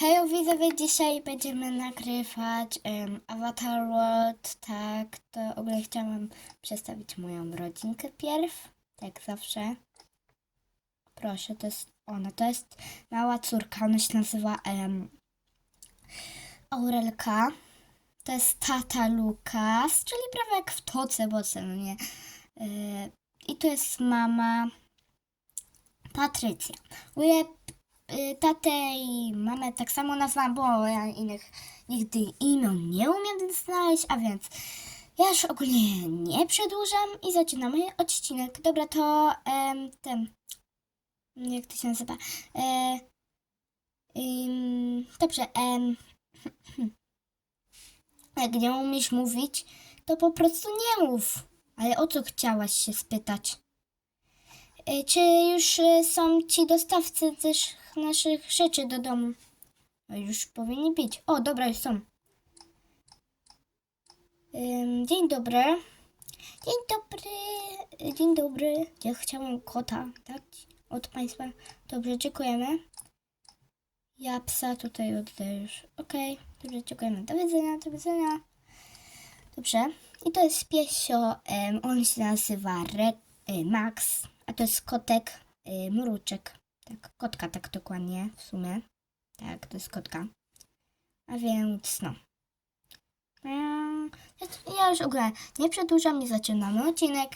Hej widzowie, dzisiaj będziemy nagrywać em, Avatar World, tak, to ogólnie chciałam przedstawić moją rodzinkę pierw, jak zawsze. Proszę, to jest ona, to jest mała córka, ona się nazywa em, Aurelka. To jest tata Lukas, czyli prawie jak w toce boce, no nie. E, I to jest mama Patrycja. U jej y, tatę i mamę tak samo nazwałam, bo ja innych nigdy imion nie umiem znaleźć, a więc ja już ogólnie nie przedłużam i zaczynamy odcinek. Dobra, to em, ten, jak to się nazywa? E, ym, dobrze, em, jak nie umiesz mówić, to po prostu nie mów. Ale o co chciałaś się spytać? E, Czy już e, są ci dostawcy też naszych rzeczy do domu? No już powinni być. O, dobra, już są. Dzień dobry. Dzień dobry. Dzień dobry. Ja chciałam kota dać od Państwa. Dobrze, dziękujemy. Ja psa tutaj oddaję już. Okej, dobrze, dziękujemy. Do widzenia, do widzenia. Dobrze. I to jest piesio. on się nazywa Re- e, Max. A to jest kotek y, mruczek. Tak, kotka tak dokładnie w sumie. Tak, to jest kotka. A więc no. Ja, już ogólnie nie przedłużam i zaczynamy odcinek.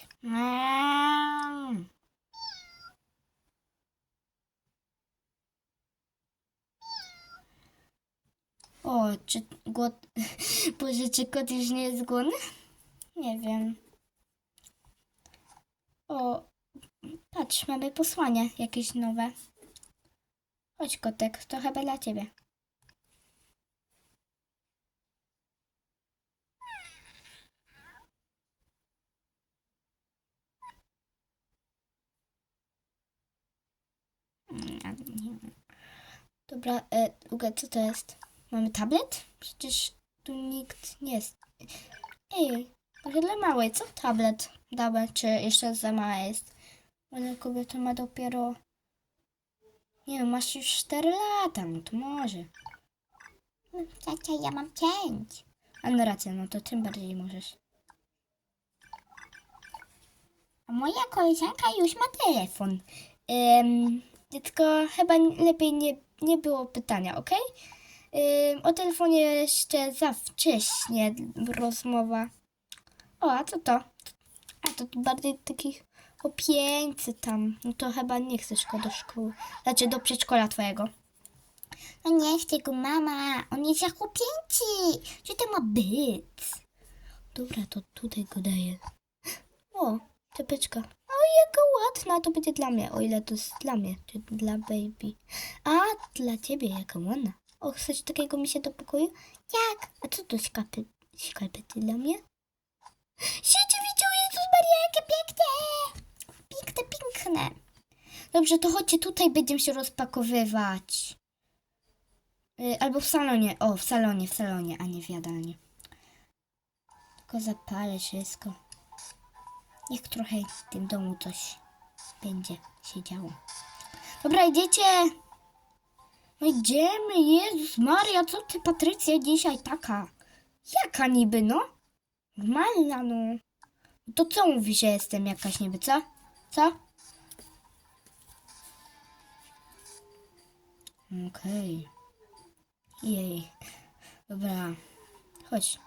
O, czy głod... Boże, czy kot już nie jest głodny? Nie wiem. O, Patrz, mamy posłanie jakieś nowe. Chodź kotek, to chyba dla ciebie. Dobra, e, Uga, co to jest? Mamy tablet? Przecież tu nikt nie jest. Ej, może dla małej, co tablet damy? Czy jeszcze za mała jest? Ale kobieta ma dopiero. Nie wiem, masz już 4 lata, no to może. Ciocia, ja mam 5. A no racja, no to tym bardziej możesz. A moja koleżanka już ma telefon. Ym, tylko chyba lepiej nie, nie było pytania, ok? Ym, o telefonie jeszcze za wcześnie rozmowa. O, a co to? A to bardziej takich chłopieńcy tam. No to chyba nie chcesz go do szkoły. Znaczy do przedszkola twojego. No nie chcę go, mama. On jest za chłopieńczy. Co to ma być? Dobra, to tutaj go daję. O, czepeczka. O, jaka ładna. To będzie dla mnie. O ile to jest dla mnie, czy dla baby. A, dla ciebie, jaka ładna. O, chcesz takiego mi się do pokoju? Jak? A co to skarpety, dla mnie? Rzeczywiście, Jezus Maria, jakie piękne! Dobrze, to chodźcie, tutaj będziemy się rozpakowywać. Y, albo w salonie. O, w salonie, w salonie, a nie w jadalni. Tylko zapalę wszystko. Niech trochę w tym domu coś będzie się działo. Dobra, idziecie. No idziemy, Jezus Maria, co ty, Patrycja, dzisiaj taka? Jaka niby, no? Normalna, no. To co mówi, że jestem jakaś niby, co? Co? Okej. Jej. Dobra. Chodź.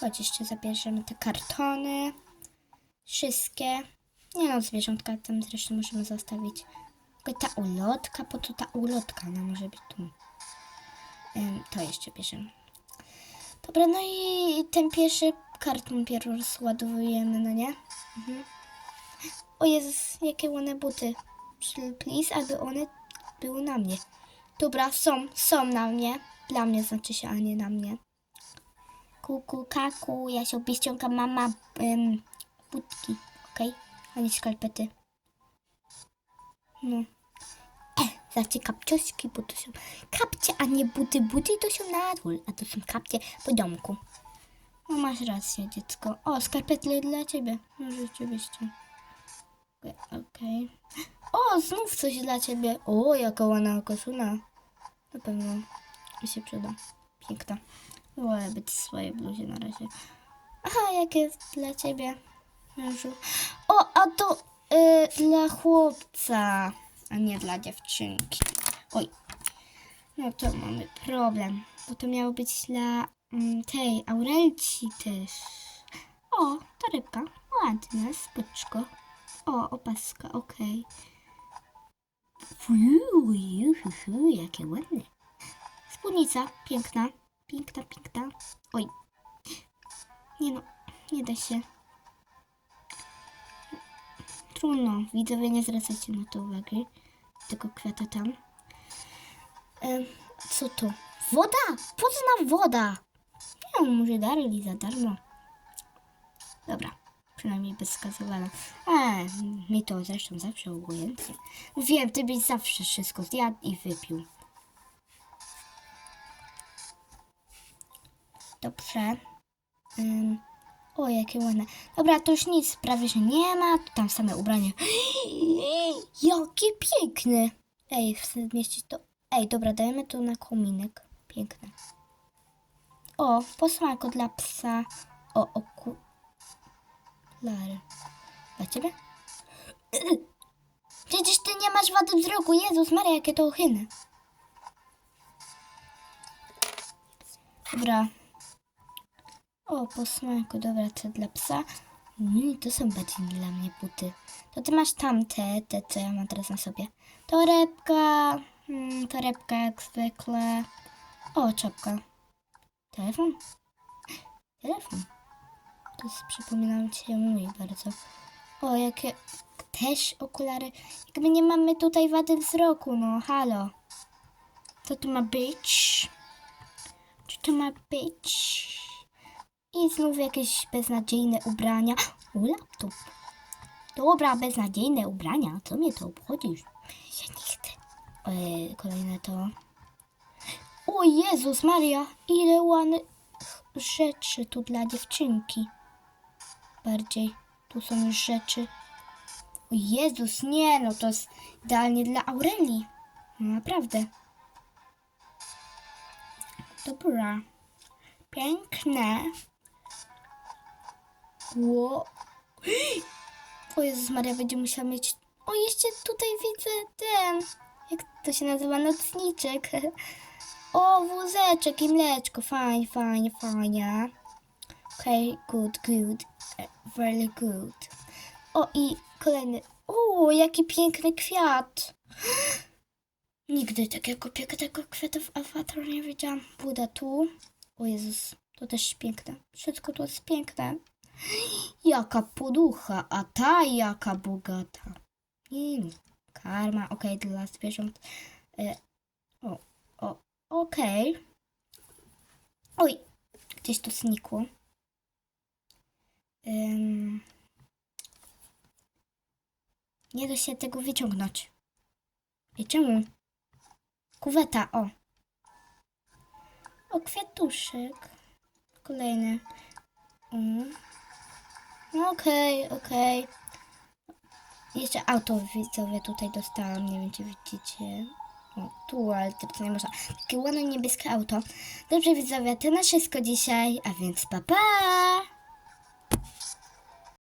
Chodź, jeszcze zabierzemy te kartony. Wszystkie. Nie no, zwierzątka tam zresztą możemy zostawić. Tylko ta ulotka, po co ta ulotka? Ona może być tu. To jeszcze bierzemy. Dobra, no i ten pierwszy karton pierwszy rozładowujemy, no nie? Mhm. O Jezus, jakie ładne buty. Please, aby one były na mnie. Dobra, są, są na mnie. Dla mnie znaczy się, a nie na mnie. Kuku, kaku, ja sobie ściągam mama um, butki, okej? A nie skarpety. No. E, znaczy kapcioski, bo to są kapcie, a nie buty. Buty to są na dwór, a to są kapcie po domku. No masz rację, dziecko. O, skarpety dla ciebie. No rzeczywiście. Okej. O, O, znów coś dla ciebie. O, jaka ładna koszula. Na pewno mi się przyda. Piękna. Wolę być w swojej bluzie na razie. Aha, jakie dla ciebie? mężu? O, a to y, dla chłopca, a nie dla dziewczynki. Oj. No to mamy problem, bo to miało być dla mm, tej Aurelci też. O, torebka. Ładna, spoczko. O, opaska, okej. Juhuhu, jakie ładne. Spódnica, piękna. Piękna, piękna. Oj. Nie no, nie da się. Trudno, widzowie nie zwracajcie na to uwagi. Tego kwiata tam. Em, co to? Woda! Po co nam woda? Nie może darli za darmo. Dobra, przynajmniej bez skazowania. A, mi to zresztą zawsze obojętnie. Wiem, ty byś zawsze wszystko zjadł i wypił. Dobrze. Ym, o, jakie ładne. Dobra, to już nic prawie, że nie ma. Tu tam same ubrania. Jakie piękne. Ej, chcę zmieścić to. Ej, dobra, dajemy to na kominek. Piękne. O, posłanko dla psa. O, okulary. Dla ciebie? Przecież ty nie masz wady wzroku. Jezus Maria, jakie to ochyny. Dobra. O, posłanko, dobra, to dla psa. Nie, to są bardziej dla mnie buty. To ty masz tamte, te, co ja mam teraz na sobie. Torebka, mm, torebka jak zwykle. O, czapka. Telefon? Telefon. Przypominam ci mój bardzo. O, jakie też okulary. Jakby nie mamy tutaj wady wzroku, no halo. Co to ma być? Co to ma być? I znów jakieś beznadziejne ubrania. O, laptop. Dobra, beznadziejne ubrania. Co mnie to obchodzi? Ja nie chcę. E, kolejne to. O Jezus Maria, ile ładnych rzeczy tu dla dziewczynki. Bardziej. Tu są już rzeczy. O Jezus, nie no, to jest idealnie dla Aurelii. No naprawdę. Dobra. Piękne. Ło. O Jezus Maria, będzie musiała mieć... O, jeszcze tutaj widzę ten... Jak to się nazywa? Nocniczek. O, wózeczek i mleczko. Fajnie, fajnie, fajnie. Okej, good, good. Very good. O, i kolejny... O, jaki piękny kwiat. Nigdy takiego pięknego kwiatu w Avatar nie widziałam. Buda tu. O Jezus, to też piękne. Wszystko to jest piękne. Jaka poducha, a ta jaka bogata. Nie karma, okej, dla zwierząt. E, o, o, okej. Oj, gdzieś to znikło. Ym, nie da się tego wyciągnąć. I czemu? Kuweta, o. O, kwiatuszek. Kolejny. Mm. No Okej, okej. Jeszcze auto widzowie tutaj dostałam, nie wiem czy widzicie. O, tu, ale teraz nie można. Takie ładne niebieskie auto. Dobrze widzowie, to na wszystko dzisiaj, a więc pa pa!